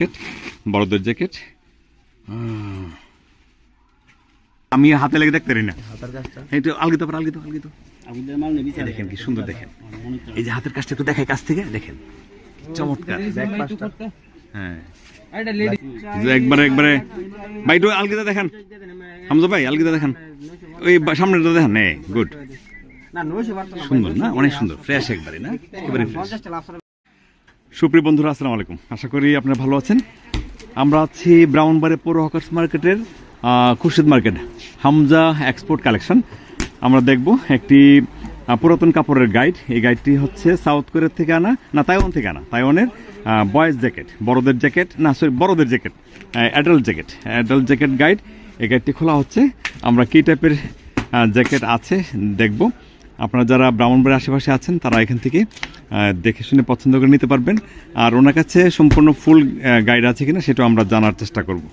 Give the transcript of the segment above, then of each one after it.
Jacket বড়দের jacket. আমি হাতে লেগে দেখতে পারি না। এই তো আলগিত পর আলগিত আলগিত। আবুদের মাল দেখেন কি সুন্দর দেখেন। এই যে হাতের কাজটা একটু দেখায় কাছ থেকে দেখেন। চমৎকার। হ্যাঁ। একবারে একবারে। ভাই একটু আলগিতা দেখান। হামজা ভাই আলগিতা দেখান। ওই সামনেটা দেখান। নে গুড সুন্দর না? অনেক সুন্দর। ফ্রেশ একবারে না? একেবারে ফ্রেশ সুপ্রিয় বন্ধুরা, আসসালামু আলাইকুম। আশা করি আপনারা ভালো আছেন। আমরা আছি ব্রাউনবারে পৌর হকার্স মার্কেটের Khurshid market, Hamza export collection. আমরা দেখব একটি পুরাতন কাপড়ের গাইড। এই গাইডটি হচ্ছে সাউথ কোরিয়া থেকে আনা, না, তাইওয়ান থেকে আনা। তাইওয়ানের বয়েজ জ্যাকেট, বড়দের জ্যাকেট, না, সরি, বড়দের jacket adult jacket adult jacket guide. এই গাইডটি খোলা হচ্ছে। আমরা কী টাইপের জ্যাকেট আছে দেখব। আপনারা যারা ব্রাহ্মণবাড়ির আশেপাশে আছেন তারা এখান থেকে দেখে শুনে পছন্দ করে নিতে পারবেন। আর ওনার কাছে সম্পূর্ণ ফুল গাইড আছে কিনা সেটাও আমরা জানার চেষ্টা করব।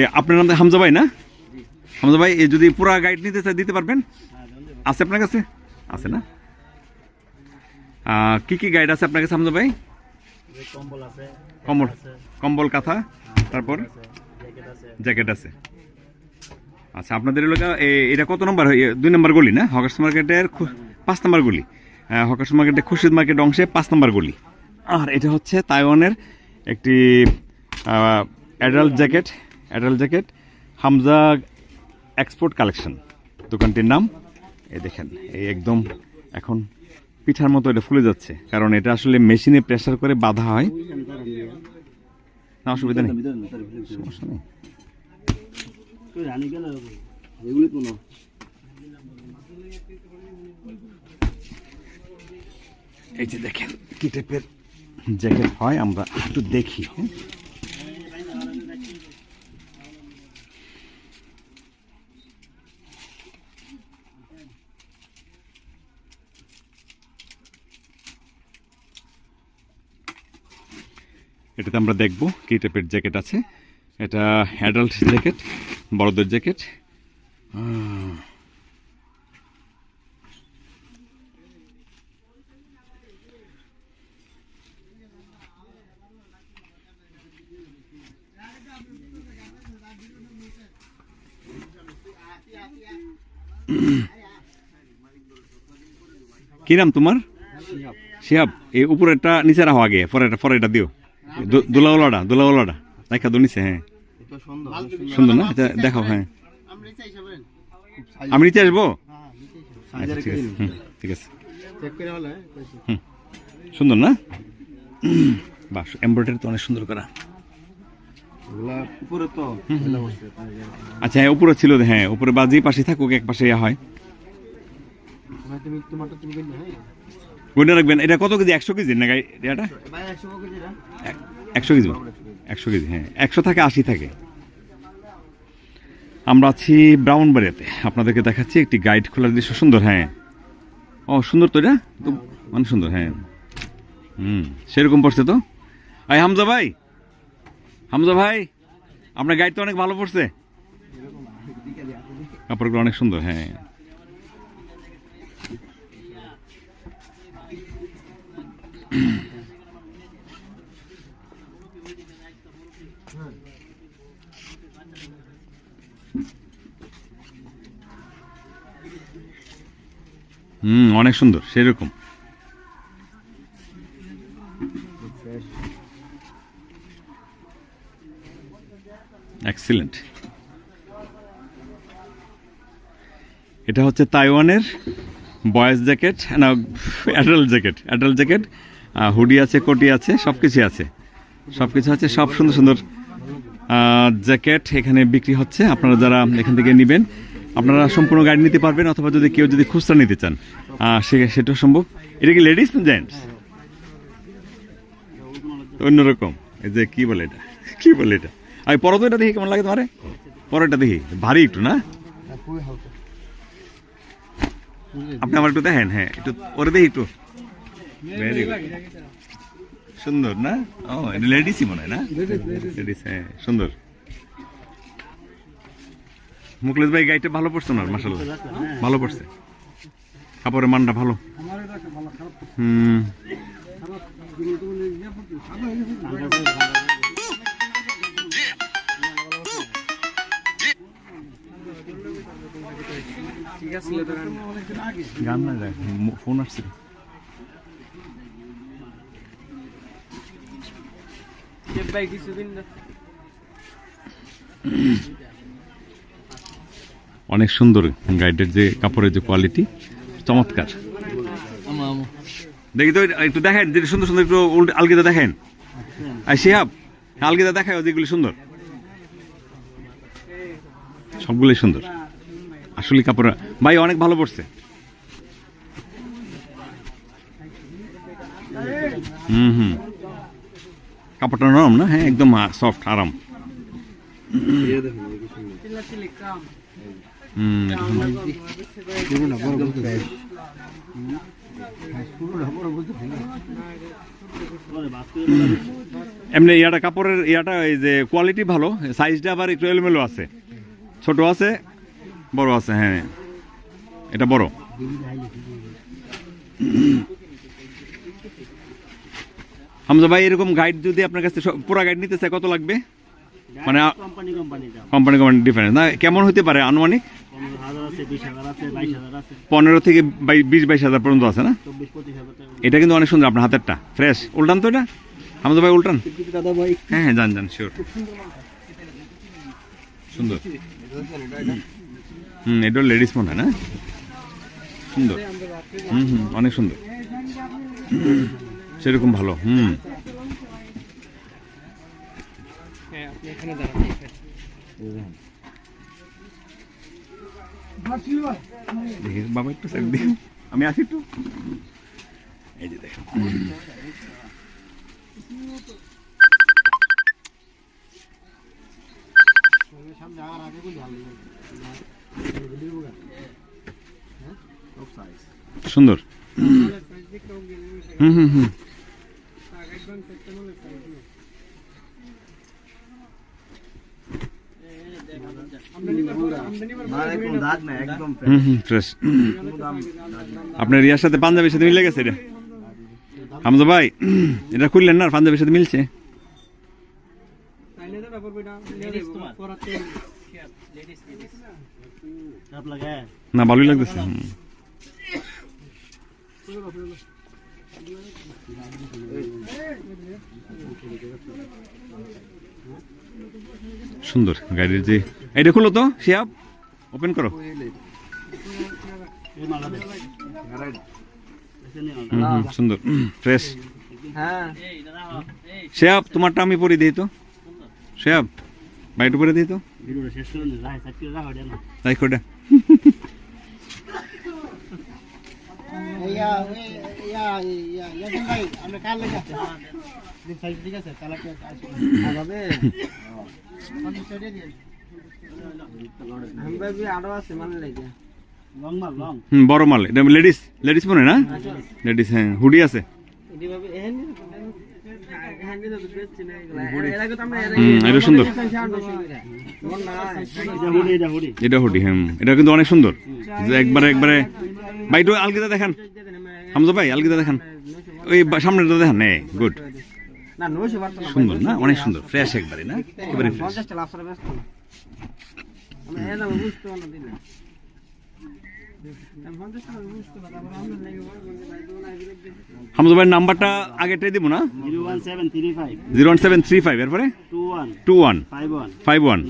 এ আপনার নাম হামজা ভাই না? হামজা ভাই এ যদি পুরা গাইড নিতে চাই দিতে পারবেন? আছে আপনার কাছে? আছে না? কি কি গাইড আছে আপনার কাছে হামজা ভাই? কম্বল আছে কম্বল কম্বল কাঁথা তারপর? জ্যাকেট আছে। জ্যাকেট আছে। আচ্ছা আপনাদের এলাকা, এ- এটা কত নম্বর দুই নম্বর গলি না? হকার্স মার্কেটের পাঁচ নম্বর গলি। হকার্স মার্কেটের খুরশিদ মার্কেট অংশে পাঁচ নম্বর গলি। আর এটা হচ্ছে তাইওয়ানের একটি adult jacket adult jacket, Hamza export collection. দোকানটির নাম এই দেখেন এই একদম এখন পিঠার মতো এটা ফুলে যাচ্ছে। কারণ এটা আসলে মেশিনে প্রেসার করে বাঁধা হয়। না, অসুবিধা নেই। রানি গেল এগুলি তো এই যে দেখেন। কি টাইপের জ্যাকেট হয় আমরা একটু দেখি হ্যাঁ? এটাতে আমরা দেখব কি টাইপের জ্যাকেট আছে। এটা অ্যাডাল্ট জ্যাকেট। বড়দের জ্যাকেট। কি নাম তোমার? শিহাব এই উপরেরটা নিচে রাখো আগে, পরেরটা পরেরটা দিও। দো- দোলাওয়ালাটা দোলাওয়ালাটা দেখা দো নিচে হ্যাঁ। এটা সুন্দর সুন্দর। না? আচ্ছা দেখাও হ্যাঁ। আমি নিচে আসব? আচ্ছা ঠিক আছে। হুম, ঠিক আছে। চেক করে হলে হুম সুন্দর না? বাহ এমব্রয়ডারি তো অনেক সুন্দর করা। আচ্ছা হ্যাঁ উপরে ছিল হ্যাঁ উপরে বা যে পাশে থাকুক এক পাশে ইয়া হয়। হ্যাঁ? গুনে রাখবেন। এটা কত কেজি? একশো কেজি না গাই এটা একশো কেজি একশো কেজি। একশো কেজি হ্যাঁ একশো থাকে, আশি থাকে। আমরা আছি ব্রাউনবাড়িয়াতে আপনাদেরকে দেখাচ্ছি একটি গাইড খোলার দৃশ্য। সুন্দর হ্যাঁ। ও, সুন্দর তো এটা? তো মানে সুন্দর হ্যাঁ। হুম, সেরকম পড়ছে তো? এই হামজা ভাই হামজা ভাই, আপনার গাইড তো অনেক ভালো পড়ছে। কাপড়গুলো অনেক সুন্দর হ্যাঁ। হুম, অনেক সুন্দর, সেরকম। এক্সিলেন্ট এটা হচ্ছে তাইওয়ানের বয়েজ জ্যাকেট, না, adult jacket adult jacket hoodie আছে, কোটি আছে সব কিছু আছে। সব কিছু আছে, সব সুন্দর সুন্দর জ্যাকেট এখানে বিক্রি হচ্ছে। আপনারা যারা এখান থেকে নেবেন, আপনারা সম্পূর্ণ গাড়ি নিতে পারবেন, অথবা যদি কেউ যদি খুচরা নিতে চান সে সেটাও সম্ভব। এটা কি লেডিস না জেন্টস অন্যরকম। এই যে কি বলে এটা? কি বলে এটা? আমি পরো তো এটা দেখি, কেমন লাগে তোমার? পরোটা দেখি। ভারী একটু, না? আপনি আমার একটু দেখেন হ্যাঁ একটু ওরে দেখি একটু। সুন্দর না? ও এটা লেডিসই মনে হয় না? লেডিস হ্যাঁ সুন্দর। মুকলেশ ভাই গাইটা ভালো পড়ছে না মাসাল্লাহ ভালো পড়ছে? কাপড়ের মানটা ভালো? হুম। গান না ফোন আসছে। অনেক সুন্দর গাইডের যে কাপড়ের যে কোয়ালিটি চমৎকার। দেখি তো, একটু দেখেন যেটা সুন্দর সুন্দর একটু আলগিদা দেখেন। আর শিহাব, আলগিদা দেখায় যেগুলি সুন্দর। সবগুলোই সুন্দর। আসলে কাপড়, ভাই, অনেক ভালো পড়ছে হুম হুম। কাপড়টা নরম না? হ্যাঁ একদম সফট আরাম। এমনি ইয়াটা কাপড়ের ইয়াটা, এই যে কোয়ালিটি ভালো সাইজটা আবার একটু এলোমেলো আছে। ছোট আছে, বড় আছে হ্যাঁ। এটা বড়। হামজা ভাই এরকম গাইড যদি আপনার কাছে পুরা গাইড নিতে চায় কত লাগবে? মানে কোম্পানি কোম্পানি ডিফারেন্স না কেমন হতে পারে আনুমানিক? পনেরো থেকে বিশ বাইশ হাজার পর্যন্ত আছে না? এটা কিন্তু অনেক সুন্দর আপনার হাতেরটা। ফ্রেশ উল্টান তো এটা? হামজা ভাই উল্টান? হ্যাঁ হ্যাঁ জান জান শিওর সুন্দর। হুম এটা লেডিস মনে হয় না? সুন্দর। হুম হুম অনেক সুন্দর। সেরকম ভালো হুম। হ্যাঁ বাবা একটু সাইড দিন আমি আসি একটু? এই যে দেখেন। সুন্দর। হুম হুম হুম মানে কোন দাগ না একদম হুম হুম ফ্রেশ আপনার ইয়ার সাথে পাঞ্জাবির সাথে মিলে গেছে এটা? হামজা ভাই, এটা খুললেন না পাঞ্জাবির সাথে মিলছে? না, ভালোই লাগতেছে। সুন্দর গাড়ির যে এটা খুলো তো শিয়াব ওপেন করো। সুন্দর ফ্রেশ হ্যাঁ শেয়াব তোমারটা আমি পরে দিই তো। শেয়াব বাইট পরে দিই তো। শেষ করে নে রাখ সাইড করে রাখ ওটা না তাই কোটা ইয়া ইয়া ইয়া ইয়া ভাই আমরা কাল লাগে আছে? দিন সাইড ঠিক আছে কালা কি আছে আগাবে কোন সাইডে দিয়ে আমরা বি আরও আছে মানে লাগে। লং মাল লং হুম বড় মাল এটা লেডিস লেডিস মনে না? লেডিস। হ্যাঁ হুডি আছে। এটি ভাবে এহেন এহেন তো বেচছি না এগুলা। এর আগে তো আমরা এর হুম এটা সুন্দর। এটা হুডি এটা হুডি। এটা হুডি হ্যাঁ এটা কিন্তু অনেক সুন্দর। যে একবারে একবারে ভাই একটু আলগিদা দেখান। হামজা ভাই আলগিদা দেখান। ওই সামনেটা দেখান নে গুড সুন্দর না? অনেক সুন্দর ফ্রেশ একবারে না? একেবারে ফ্রেশ পঞ্চাশ টাকা লাফসারা ব্যস্ত না। আমরা এর দাম বুঝতে পারলাম দিলে। আমি পঞ্চাশ টাকা বুঝতে পারলাম তারপর আমরা লেগে বলব যে ভাই দোলা বিরুদ্ধে হামজা ভাইয়ের নাম্বারটা আগেটাই দিব না? Zero one seven three five. এরপরে? Two one. Five one.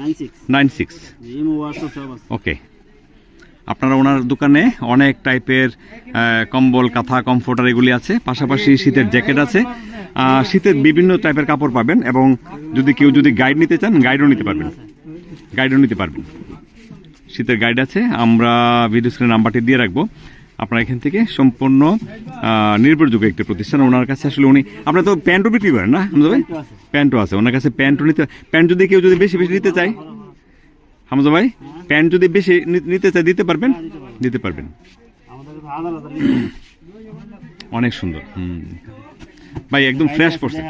Nine six. Okay. আপনারা ওনার দোকানে অনেক টাইপের কম্বল কাঁথা কমফোর্টার এগুলি আছে পাশাপাশি শীতের জ্যাকেট আছে। শীতের বিভিন্ন টাইপের কাপড় পাবেন এবং যদি কেউ যদি গাইড নিতে চান গাইডও নিতে পারবেন। গাইডও নিতে পারবেন। শীতের গাইড আছে আমরা ভিডিও স্ক্রিনে নাম্বারটি দিয়ে রাখব। আপনারা এখান থেকে সম্পূর্ণ নির্ভরযোগ্য একটি প্রতিষ্ঠান ওনার কাছে আসলে উনি আপনারা তো প্যান্টও বিক্রি করেন না প্যান্টও আছে ওনার কাছে প্যান্টও নিতে প্যান্ট যদি কেউ যদি বেশি বেশি নিতে চায় হামজা ভাই প্যান্ট যদি বেশি নিতে চায় দিতে পারবেন? দিতে পারবেন। অনেক সুন্দর হুম। ভাই একদম ফ্রেশ পড়ছে।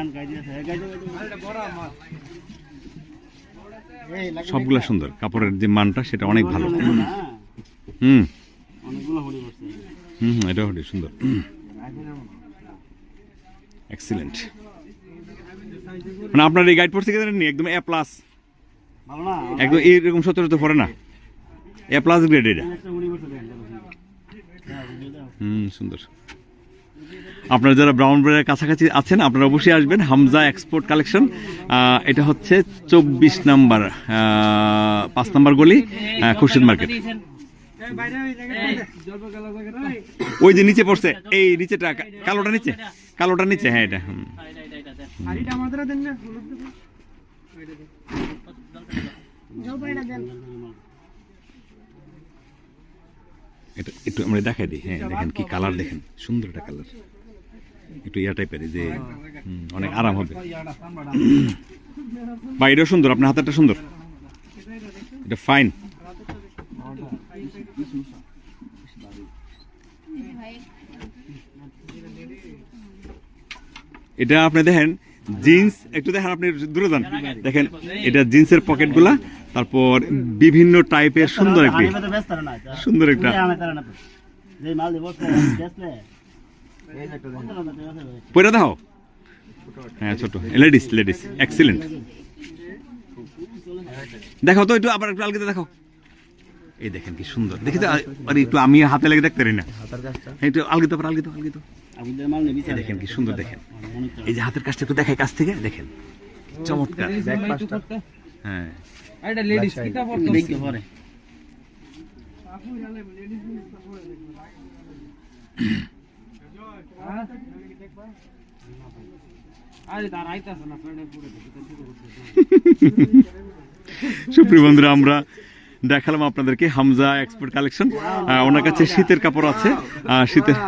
সবগুলা সুন্দর কাপড়ের যে মানটা সেটা অনেক ভালো। হ্যাঁ হুম। হুম। এটা হচ্ছে সুন্দর। এক্সিলেন্ট মানে আপনার এই গাইড পড়ছে কেন একদম এ প্লাস একদম এইরকম সচরাচর পড়ে না। এ প্লাস গ্রেড এটা। হুম সুন্দর। আপনারা যারা ব্রাউন ব্রেডের কাছাকাছি আছেন আপনারা অবশ্যই আসবেন। হামজা এক্সপোর্ট কালেকশন এটা হচ্ছে চব্বিশ নাম্বার পাঁচ নাম্বার গলি খুরশিদ মার্কেট ওই যে নিচে পড়ছে এই নিচেটা কালোটা নিচে? কালোটা নিচে হ্যাঁ এটা এটা একটু আমরা দেখাই দিই হ্যাঁ দেখেন কি কালার দেখেন, সুন্দর একটা কালার একটু ইয়া টাইপের যে অনেক আরাম হবে। বা এটাও সুন্দর, আপনার হাতেরটা সুন্দর। এটা ফাইন এটা আপনি দেখেন জিন্স, একটু দেখেন আপনি দূরে যান। দেখেন, এটা জিন্সের পকেটগুলা, তারপর বিভিন্ন টাইপের সুন্দর একটি, সুন্দর একটা। পয়রা দাও হ্যাঁ ছোট। লেডিস লেডিস এক্সিলেন্ট দেখো তো একটু, আবার একটু আলগিতে দেখো এই দেখেন কি সুন্দর। দেখি তো আরে, একটু আমি হাতে লেগে দেখতে পারি না। একটু আলগিতে পার আলগিতে আলগিতে। দেখেন কি সুন্দর দেখেন। এই যে হাতের কাজটা একটু দেখাই কাছ থেকে দেখেন। চমৎকার। হ্যাঁ। এটা লেডিস কিটা পড়তো দেখতে পরে। আরে তার আইতাছে না ফ্রেন্ডে পুরো সুপ্রিয় বন্ধুরা আমরা দেখালাম আপনাদেরকে হামজা এক্সপোর্ট কালেকশন। ওনার কাছে শীতের কাপড় আছে। শীতের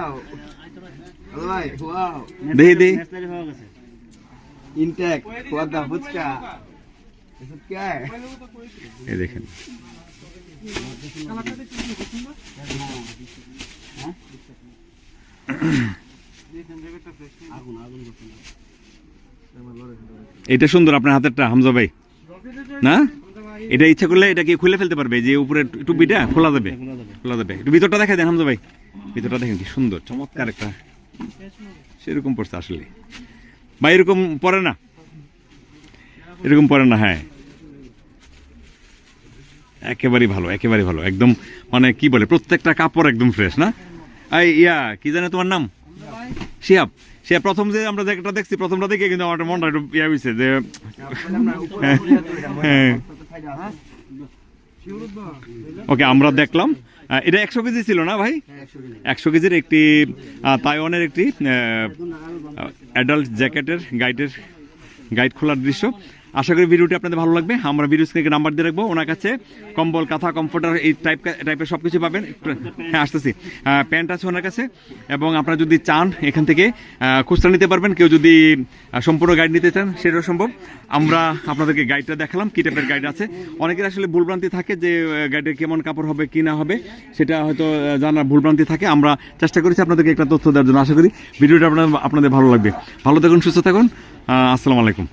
দেখি দেখি নেসলারি গেছে। ইনটেক ওয়াদা ফুচকা। এসব কি এই দেখেন। এটা সুন্দর আপনার হাতেরটা হামজা ভাই। না? এটা ইচ্ছা করলে এটা কি খুলে ফেলতে পারবে যে উপরে টুপিটা খোলা যাবে। খোলা যাবে। একটু ভিতরটা দেখা দেন হামজা ভাই। ভিতরটা দেখেন কি সুন্দর চমৎকার একটা সেরকম পড়ছে আসলে। বা এরকম পরে না? এরকম পরে না হ্যাঁ। একেবারেই ভালো একেবারেই ভালো। একদম মানে কি বলে প্রত্যেকটা কাপড় একদম ফ্রেশ না? এই ইয়া কি জানে তোমার নাম? শিয়াব। শিয়াব প্রথম যে আমরা জায়গাটা দেখছি প্রথমটা দেখে কিন্তু আমার মনটা একটু ইয়া হয়েছে যে হ্যাঁ। ওকে আমরা দেখলাম এটা একশো কেজি ছিল না ভাই? একশো কেজির একটি তাইওয়ানের একটি অ্যাডাল্ট জ্যাকেটের গাইডের গাইড খোলার দৃশ্য। আশা করি ভিডিওটি আপনাদের ভালো লাগবে। আমরা ভিডিও স্ক্রিনে নাম্বার দিয়ে রাখব। ওনার কাছে কম্বল, কাঁথা কমফোর্টার এই টাইপ টাইপের সব কিছু পাবেন। হ্যাঁ আসতেছি। প্যান্ট আছে ওনার কাছে। এবং আপনারা যদি চান এখান থেকে খুচরা নিতে পারবেন। কেউ যদি সম্পূর্ণ গাইড নিতে চান, সেটাও সম্ভব। আমরা আপনাদেরকে গাইডটা দেখালাম, কী টাইপের গাইড আছে। অনেকের আসলে ভুলভ্রান্তি থাকে যে গাইডের কেমন কাপড় হবে, কি না হবে। সেটা হয়তো জানার ভুলভ্রান্তি থাকে। আমরা চেষ্টা করেছি আপনাদেরকে একটা তথ্য দেওয়ার জন্য। আশা করি ভিডিওটা আপনার আপনাদের ভালো লাগবে। ভালো থাকুন, সুস্থ থাকুন। আসসালামু আলাইকুম।